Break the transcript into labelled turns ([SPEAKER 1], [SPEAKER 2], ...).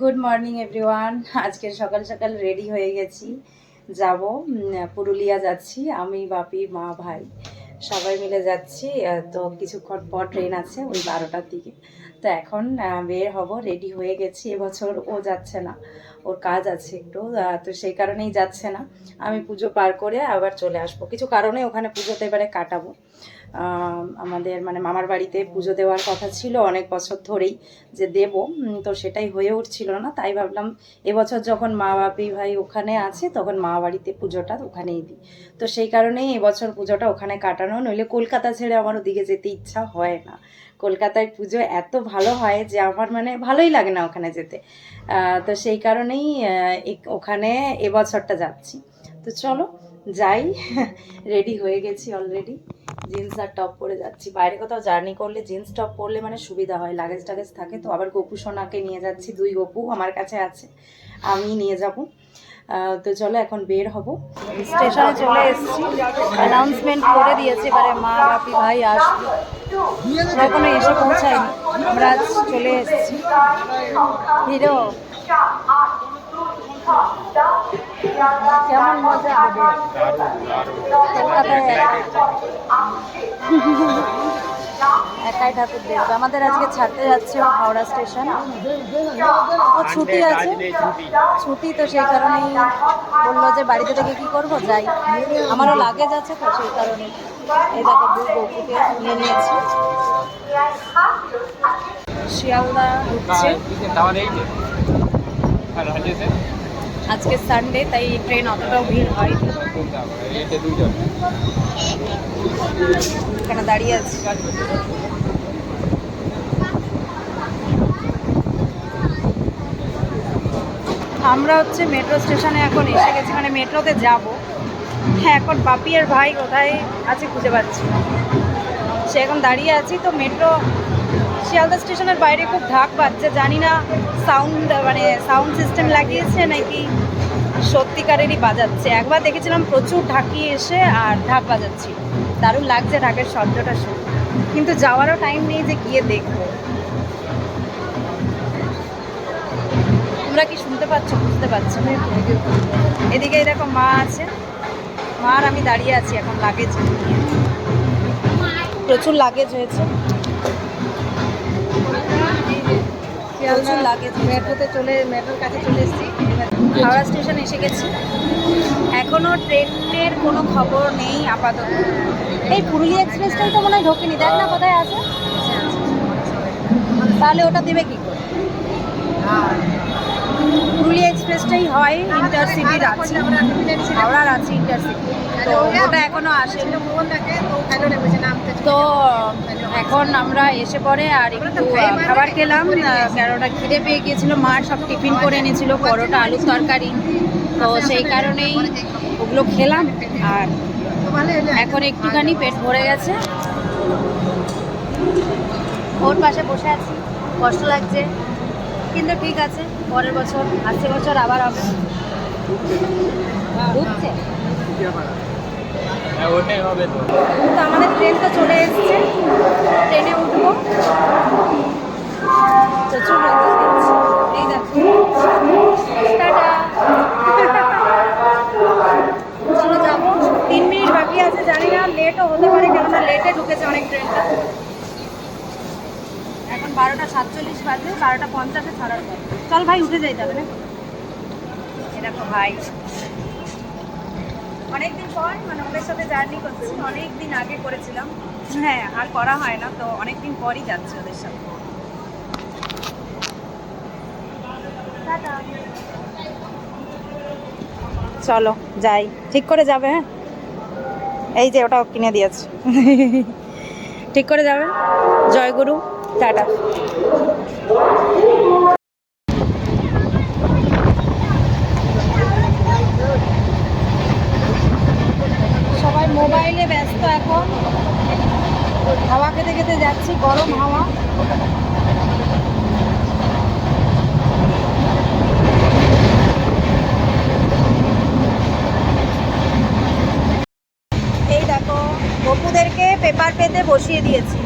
[SPEAKER 1] Good morning everyone আজকে সকাল সকাল রেডি হয়ে গেছি। যাব পুরুলিয়া যাচ্ছি, আমি, বাপি, মা, ভাই, সবাই মিলে যাচ্ছি। তো কিছুক্ষণ পর ট্রেন আছে, ওই বারোটার দিকে। তো এখন বের হব রেডি হয়ে গেছি। এবছর ও যাচ্ছে না, ওর কাজ আছে একটু তো সেই কারণেই যাচ্ছে না। আমি পুজো পার করে আবার চলে আসব। কিছু কারণে ওখানে পুজোতে এবারে কাটাবো। আমাদের মানে মামার বাড়িতে পুজো দেওয়ার কথা ছিল অনেক বছর ধরেই যে দেব তো সেটাই হয়ে উঠছিল না। তাই ভাবলাম এবছর যখন মা বাপি ভাই ওখানে আছে, তখন মা বাড়িতে পুজোটা ওখানেই দিই। তো সেই কারণেই এবছর পুজোটা ওখানে কাটানো, নইলে কলকাতা ছেড়ে আমার ওদিকে যেতে ইচ্ছা হয় না। কলকাতায় পুজো এত ভালো হয় যে আমার মানে ভালোই লাগে না ওখানে যেতে। তো সেই কারণেই ওখানে এবছরটা যাচ্ছি। তো চলো যাই রেডি হয়ে গেছি অলরেডি জিন্স আর টপ পরে যাচ্ছি। বাইরে কোথাও জার্নি করলে জিন্স টপ পরলে মানে সুবিধা হয় লাগেজ টাগেজ থাকে তো। আবার গপু সোনাকে নিয়ে যাচ্ছি, দুই গপু আমার কাছে আছে, আমি নিয়ে যাব। তো চলো এখন বের হব। স্টেশনে চলে এসেছি। অ্যানাউন্সমেন্ট করে দিয়েছে এবারে মা, বাপি, ভাই আসবে। এখনও এসে পৌঁছায়নি। আমরা চলে এসেছি। হিরো কেমন মজা কলকাতায় একাই ঠাকুর দেখবে। আমাদের আজকে ছাড়তে যাচ্ছে হাওড়া স্টেশন। ও ছুটি আছে। ছুটি তো সেই কারণেই বলল যে বাড়িতে থেকে কি করব? যাই। আমারও লাগেজ আছে তো সেই কারণে এই দেখো দুই গপুকে নিয়ে নিয়েছি। শিয়ালদা ঢুকছে। আজকে সানডে তাই ট্রেন অতটাও ভিড় হয় এখানে দাঁড়িয়ে আছি। আমরা হচ্ছে মেট্রো স্টেশনে এখন এসে গেছি মানে মেট্রোতে যাব। হ্যাঁ এখন বাপি আর ভাই কোথায় আছে খুঁজে পাচ্ছি সে এখন দাঁড়িয়ে আছি, তো মেট্রো শিয়ালদা স্টেশনের বাইরে খুব ঢাক বাজছে। জানি না সাউন্ড মানে সাউন্ড সিস্টেম লাগিয়েছে নাকি সত্যিকারেরই বাজাচ্ছে। একবার দেখেছিলাম প্রচুর ঢাকি এসে আর ঢাক বাজাচ্ছি দারুণ লাগছে ঢাকের শব্দটা শুনে। কিন্তু যাওয়ারও টাইম নেই যে গিয়ে দেখব। তোমরা কি শুনতে পাচ্ছ, বুঝতে পারছ এদিকে এরকম মা আছে। মা আর আমি দাঁড়িয়ে আছি এখন লাগেজ প্রচুর লাগেজ হয়েছে। প্রচুর লাগে মেট্রোতে চলে মেট্রোর কাছে চলে এসেছি। হাওড়া স্টেশন এসে গেছি। এখনও ট্রেনের কোনো খবর নেই আপাতত। এই পুরুলিয়া এক্সপ্রেসটাই তো মনে হয় ঢোকেনি। দেখ না কোথায় আছে। তাহলে ওটা দেবে কি করে? পুরুলিয়া এক্সপ্রেসটাই হয় ইন্টারসিটির আছে হাওড়ার আছে ইন্টারসিটি। তো ওটা এখনও আসেনি। তো এখন আমরা এসে পরে আর একটু খাবার খেলাম। কেননা খিদে পেয়ে গিয়েছিল। মার সব টিফিন করে এনেছিল, পরোটা, আলুর তরকারি। তো সেই কারণেই ওগুলো খেলাম। আর এখন একটুখানি পেট ভরে গেছে। ওর পাশে বসে আছি। কষ্ট লাগছে। কিন্তু ঠিক আছে পরের বছর আসছে বছর আবার হবে। ঢুকছে তো। আমাদের ট্রেন তো চলে এসেছে। ট্রেনে উঠবো। রোদ দিচ্ছে। এই চলো যাব। তিন মিনিট বাকি আছে জানি না লেটও হতে পারে কেননা লেটে ঢুকেছে অনেক ট্রেনটা এখন বারোটা সাতচল্লিশ বাজে, বারোটা পঞ্চাশে ছাড়ার পর। চল ভাই, উঠে যাই যাবে না ভাই। অনেকদিন পর মানে ওদের সাথে জার্নি করছি অনেক দিন আগে করেছিলাম। হ্যাঁ আর করা হয় না, তো অনেক দিন পরই যাচ্ছে ওদের সাথে। চলো, যাই। ঠিক করে যাবে হ্যাঁ? এই যে ওটাও কিনে দিয়েছে। ঠিক করে যাবে? জয়গুরু। টাটা। সবাই মোবাইলে ব্যস্ত এখন। হাওয়া খেতে খেতে যাচ্ছি, গরম হাওয়া। এই দেখো গপুদেরকে পেপার পেতে বসিয়ে দিয়েছি।